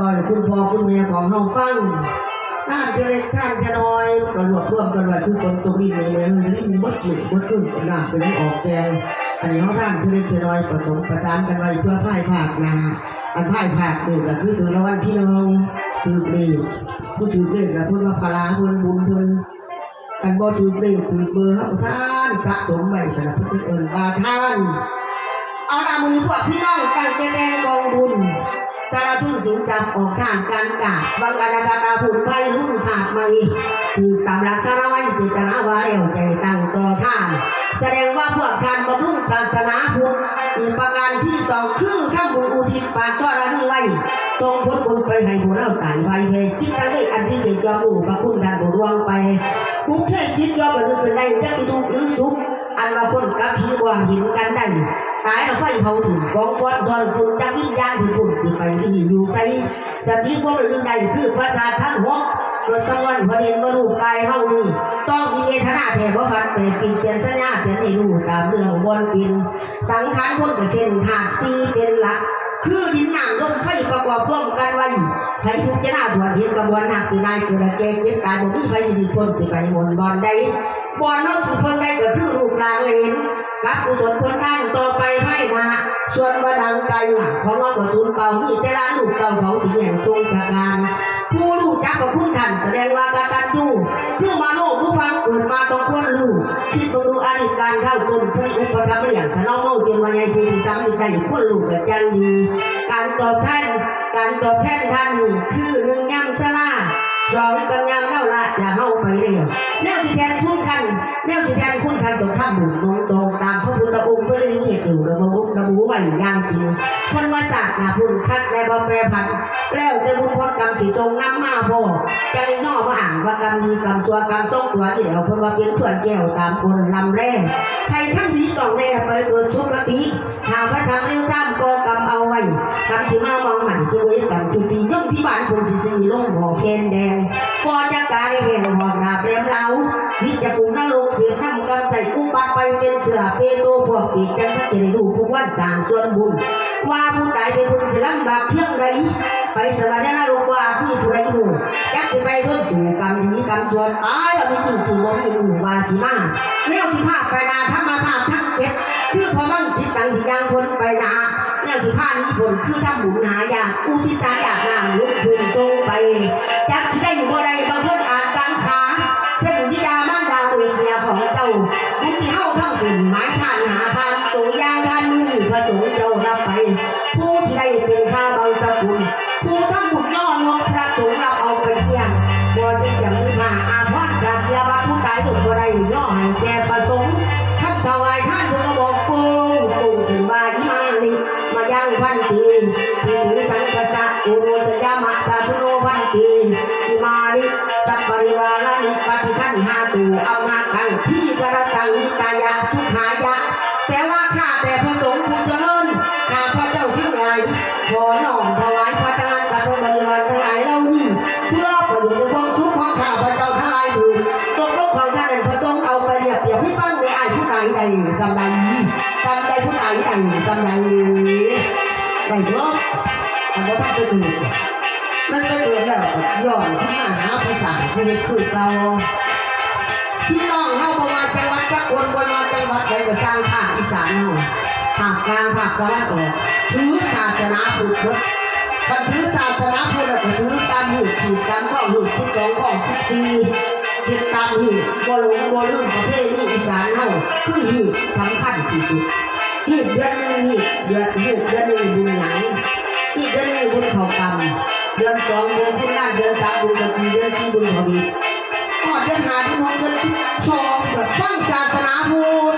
บ่อยคุณพ่อคุณแม่ของเราฟังท่านจะเล็กท่านจะน้อยก็รวบรวมกันไว้คือฝนตกดินในเมืองลิ้นมดหนึ่งมดขึ้นก็น่าเป็นออกแกงอันนี้เขาท่านจะเล็กจะน้อยผสมประสานกันไว้เพื่อพ่ายภาคนาอันพ่ายภาคนี่ก็คือถือละวันที่น้องถือนี่ผู้ถือเลขนะพูดว่าพลาเพิ่นบุญเพิ่นกันบ่ถือเลขถือเบอร์เฮาท่านสะสมไว้แต่ละเพิ่นเอิ้นว่าท่านเอาละมือพวกพี่น้องตั้งใจแดงกองบุญ สารทุนสินจำออกทางการกาบางอนาคาตาผุนไปรุ่นขาดไม่ถือตามหลักคารวะจิตนาวาแล้วใจตั้งต่อท่าน แสดงว่าพวกการบำรุงศาสนาพุทธอีกประการที่สองคือข้าบุญอุทิศฝากก็ระนี้ไว้ตรงพ้นบุญไปให้บุญเราตายไปเพจิตตั้งได้อันที่เกิดยอมรู้พระคุณทานบุญรวงไปกุเทศจิตยอมบรรลุกันได้จะกิทุกข์หรือสุขอันมาคนกับผีว่าหินกันได้ตายเอาไฟเผาถึงกองฟอนทอนคุณจากวิญญาณถึง ที่อยู่ใส่สติพวกเรื่องใดคือพระธาตุทั้งหกเกิดกลางวันพอดีมารูปกายเข้านี่ต้องมีเอทนาแผ่บ่พันเปลี่ยนปินเปลี่ยนสัญญาเปลี่ยนในรู้ตามเรื่องวนปิน สังขารพ้นกับเส้นธาตุสีเป็นหลัก คือดินน้ำลมไฟประกอบร่วมกันไว้ไผทุกจะน่าบวชเห็นกระบวนหักสีนายเกิดแก่เจ็บตายบ่มีไผสิพ้นสิไปมนบอนใดบอนนอกสิเพิ่นได้ก็คือรูปลานเลนกับกุศลพ้นท่านต่อไปให้มาส่วนบดังไกลหลังของว่าก็ทุนเป่ามีแต่ละลูกเต่าเขาสิแห่งทรงสการผู้าริการเข้าตุนพระอุปธรรมภ์เรียงถ้าน้องโลกเตรียาใหญ่ที่ทำได้ควรรู้กับจังดี การตอบแทนการตอบแทนท่านนี่คือหนึ่งย่ำชลาสองกันยำเล่าละอย่าเข้าไปเร็วแนวที่แทนคุ้นคันแนวที่แทนคุ้นคันต้องทำบุญตรงตรงตามพระพุทธองค์เพื่อได้เหตุอยู่ระบุ ระบุไว้อย่างจริงคนว่าศาสตร์นาพุนคัดในบำเพ็ญพันแล้วจะบุญพจน์กรรมสีทรงน้ำมาพ่อจะได้นอกมาอ่านว่ากรรมดีกรรมชั่วกรรมทรงตัวเดียวเพื่อว่าเป็นส่วนแก้วตามคนลำแร่ใครทั้งนี้กล่องแร่ไปเกิดสุขติหาพระธรรมเลี้ยวตามกอกรรมเอาไว้กรรมสีมามองหมันสวยกรรมจุติย่อมพิบาลคนสีสีลงบ่อเพนแดงพอจะกายเห็นหอนหนาเปลี่ยนเราวิจะกุมนรกเสียน้ำกำใส่กู้ปัดไปเป็นเสือเปโตพวกอีกจังถ้าจะได้รู้ทุกวันต่างส่วนบุญ ว่าผู้ใดเป็นผู้ที่ลำบากเพียงใดไปสวรรค์นรกว่าพี่ผู้ใดหูจักจะไปทนจู่กรรมดีกรรมส่วนตายแล้วมีจริงจริงว่ามีมือวาสิมาแนวที่ภาพไปนาธรรมธาตุทั้งเจ็ดคือพอมันจิตตังสิยังพ้นไปนาแนวที่ภาพนี้ผลคือทำบุญหายากอุทิศตาอยากนำลุกขึ้นตรงไปจักสิ มือพระสงฆ์เจ้ารับไป ผู้ที่ได้เป็นข้าบางสกุลผู้ทั้งบุญย่อยกพระสงฆ์รับเอาไปเที่ยงบ่จะเสียงนิพาอาภาษการเสียบัตผู้ตายถึงบ่ได้ย่อให้แก่ประสงค์ท่านถวายท่านผู้กระบอกปูปูถึงบาอิมานิมายังพันตีที่หูสังกัตะอุโรสยามะสาธุโนพันตีอิมานิสัพปริวารานิปฏิคันหาตูเอานาคังที่กระตังนิตายะสุขา ฟังในายใดใดกำใดกำใดผู้ใดใดกำใดใดเนาะแต่ว่าท่านไปถูมันไปถูแล้วย้อนขึ้นมาหาภาษาผู้เฮ็ดคือเก่าพี่น้องเฮาบ่ว่าจังหวัดสักลบ่ว่าจังหวัดใดก็สร้างภาคอีสานเฮาภาคกลางภาคตะวันออกถือศาสนาพุทธบันถือศาสนาพุทธแล้วก็ถือตามหีบขีดตามข้อหีบที่สองข้อสิบสี่ เฮ็ดตามหีบบ่หลงบ่ลืมประเพณีอีสานเฮาคือหีบสำคัญที่สุดหีบเดือนหนึ่งหีบเดือนหีบเดือนหนึ่งบุญหยังหีบเดือนหนึ่งบุญเขากรรมเดือนสองบุญคุณล้าเดือนสามบุญกะทีเดือนสี่บุญพอดีก่อนเดินหาที่มองเดินสองแบบฟังศาสนาพุทธ